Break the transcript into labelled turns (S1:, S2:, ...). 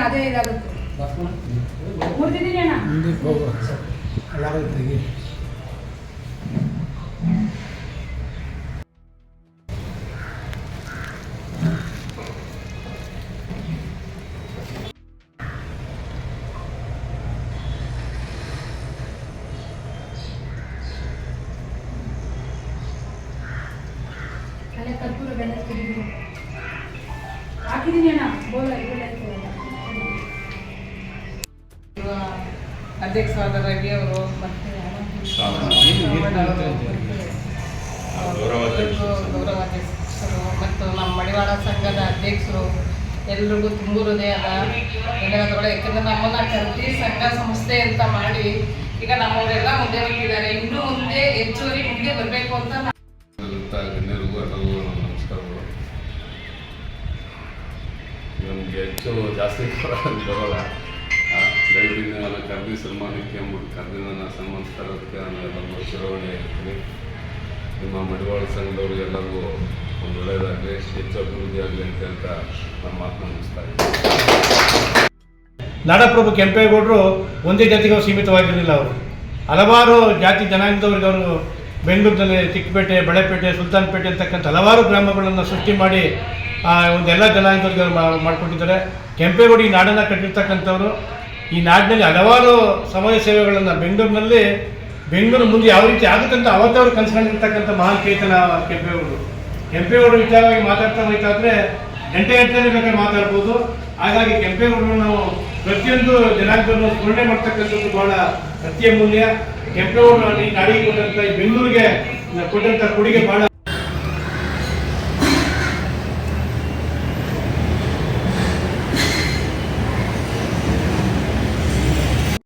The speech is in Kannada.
S1: ಅದೇ ಇದಾಗುತ್ತೆ. ಮುರಿದಿದ್ದೀನಿ ಅಣ್ಣ.
S2: ಮುಂದಕ್ಕೆ ಹೋಗು ಎಲ್ಲರೂ ತೆಗಿ
S1: ಕರ್ಪೂರ ಅಣ್ಣ ಬೋಲ
S3: ಅಧ್ಯಕ್ಷರಾದ ರವಿ ಅವರು ಮತ್ತೆ ಗೌರವಾಧ್ಯಕ್ಷರು ಮತ್ತು ನಮ್ಮ ಮಡಿವಾಳ ಸಂಘದ ಅಧ್ಯಕ್ಷರು ಎಲ್ರಿಗೂ ತುಂಬು ಹೃದಯದ ಧನ್ಯವಾದಗಳು. ಯಾಕಂದ್ರೆ ನಮ್ಮನ್ನ ಕರೆದಿ ಸಂಘ ಸಂಸ್ಥೆ ಅಂತ ಮಾಡಿ ಈಗ ನಮ್ಮವರೆಲ್ಲ ಮುಂದೆ ಬಂದಿದ್ದಾರೆ ಇನ್ನೂ ಮುಂದೆ ಹೆಚ್ಚುವರಿ ಮುಂದೆ ಬರಬೇಕು ಅಂತ
S4: ಗಣ್ಯರಿಗೂ ಎಲ್ಲರಿಗೂ ನಮಸ್ಕಾರಗಳು. ನಮಗೆ ಹೆಚ್ಚು ಜಾಸ್ತಿ ಬರೋಲ್ಲ. ದಯವಿಟ್ಟು ನನ್ನ ಕರ್ದಿ ಸನ್ಮಾನಕ್ಕೆ ಅಂದ್ಬಿಟ್ಟು ಕರೆದಿ ನನ್ನ ಸನ್ಮಾನಿಸ್ತಾರೋದಕ್ಕೆ ನಾನು ಎಲ್ಲರಿಗೂ ಶಿರೋವಣೆ ಇರ್ತೀನಿ ನಿಮ್ಮ ಮಡಿವಾಳ ಸಂಘದವ್ರಿಗೆ ಎಲ್ಲರಿಗೂ ಒಂದು ಒಳ್ಳೆಯದಾಗಲಿ, ಹೆಚ್ಚು ಅಭಿವೃದ್ಧಿ ಆಗಲಿ ಅಂತ ಹೇಳ್ತಾ ನಮ್ಮ ಮಾತನ್ನ ಮುಗಿಸ್ತಾ ಇದ್ದೀನಿ.
S2: ನಾಡಪ್ರಭು ಕೆಂಪೇಗೌಡರು ಒಂದೇ ಜಾತಿಗೆ ಅವರು ಸೀಮಿತವಾಗಿರಲಿಲ್ಲ ಅವರು. ಹಲವಾರು ಜಾತಿ ಜನಾಂಗದವ್ರಿಗೆ ಅವರು ಬೆಂಗಳೂರಿನಲ್ಲಿ ಚಿಕ್ಕಪೇಟೆ ಬಳೆಪೇಟೆ ಸುಲ್ತಾನ್ಪೇಟೆ ಅಂತಕ್ಕಂಥ ಹಲವಾರು ಗ್ರಾಮಗಳನ್ನು ಸೃಷ್ಟಿ ಮಾಡಿ ಒಂದೆಲ್ಲ ಜನಾಂಗದವ್ರಿಗೆ ಮಾಡಿಕೊಂಡಿದ್ದಾರೆ ಕೆಂಪೇಗೌಡ ನಾಡನ್ನು ಕಟ್ಟಿರ್ತಕ್ಕಂಥವ್ರು ಈ ನಾಡಿನಲ್ಲಿ ಹಲವಾರು ಸಮಾಜ ಸೇವೆಗಳನ್ನು ಬೆಂಗಳೂರಿನಲ್ಲಿ, ಬೆಂಗಳೂರು ಮುಂದೆ ಯಾವ ರೀತಿ ಆಗುತ್ತಂತ ಅಂತ ಅವತ್ತವರು ಕನ್ಸ್ಕೊಂಡಿರ್ತಕ್ಕಂಥ ಮಹಾನ್ ಚೇತನ ಕೆಂಪೇಗೌಡರು. ಕೆಂಪೇಗೌಡರು ವಿಚಾರವಾಗಿ ಮಾತಾಡ್ತಾ ಹೋಯ್ತಾದ್ರೆ ಗಂಟೆ ಗಂಟೆ ಬೇಕಾದ್ರೆ ಮಾತಾಡ್ಬೋದು. ಹಾಗಾಗಿ ಕೆಂಪೇಗೌಡರು ನಾವು ಪ್ರತಿಯೊಂದು ಜನಾಂಗವನ್ನು ಸ್ಮರಣೆ ಮಾಡ್ತಕ್ಕಂಥದ್ದು ಬಹಳ ಅತ್ಯಮೂಲ್ಯ. ಕೆಂಪೇಗೌಡರು ಈ ನಾಡಿಗೆ ಕೊಟ್ಟಂತ ಬೆಂಗಳೂರಿಗೆ ಕೊಟ್ಟಂತ ಕೊಡುಗೆ ಬಹಳ